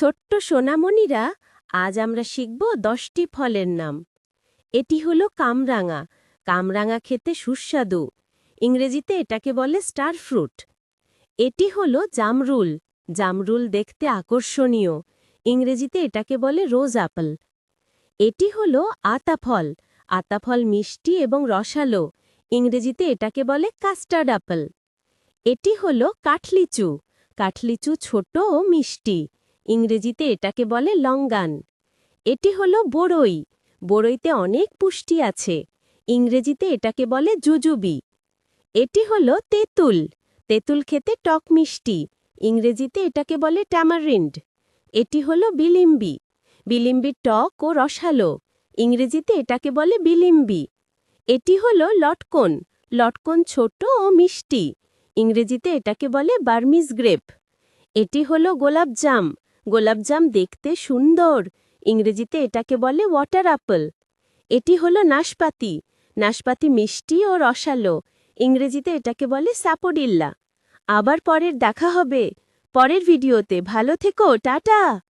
ছোট্ট সোনামণিরা আজ আমরা শিখব দশটি ফলের নাম। এটি হলো কামরাঙা। কামরাঙা খেতে সুস্বাদু। ইংরেজিতে এটাকে বলে স্টার ফ্রুট। এটি হলো জামরুল। জামরুল দেখতে আকর্ষণীয়। ইংরেজিতে এটাকে বলে রোজ অ্যাপল এটি হলো আতাফল। আতাফল মিষ্টি এবং রসালো। ইংরেজিতে এটাকে বলে কাস্টার্ড অ্যাপল এটি হলো কাঠলিচু। কাঠলিচু ছোট ও মিষ্টি। ইংরেজিতে এটাকে বলে লঙ্গান। এটি হলো বড়ই। বড়ইতে অনেক পুষ্টি আছে। ইংরেজিতে এটাকে বলে জুজুবি। এটি হলো তেঁতুল। তেঁতুল খেতে টক মিষ্টি। ইংরেজিতে এটাকে বলে ট্যামারিন্ড এটি হলো বিলিম্বি। বিলিম্বি টক ও রসালো। ইংরেজিতে এটাকে বলে বিলিম্বি। এটি হলো লটকন। লটকন ছোট ও মিষ্টি। ইংরেজিতে এটাকে বলে বার্মিজ গ্রেপ। এটি হলো গোলাপজাম। গোলাপজাম দেখতে সুন্দর। ইংরেজিতে এটাকে বলে ওয়াটার অ্যাপল এটি হলো নাশপাতি। নাশপাতি মিষ্টি ও রসালো। ইংরেজিতে এটাকে বলে স্যাপোডিল্লা আবার পরের দেখা হবে। পরের ভিডিওতে। ভালো থেকো, টাটা!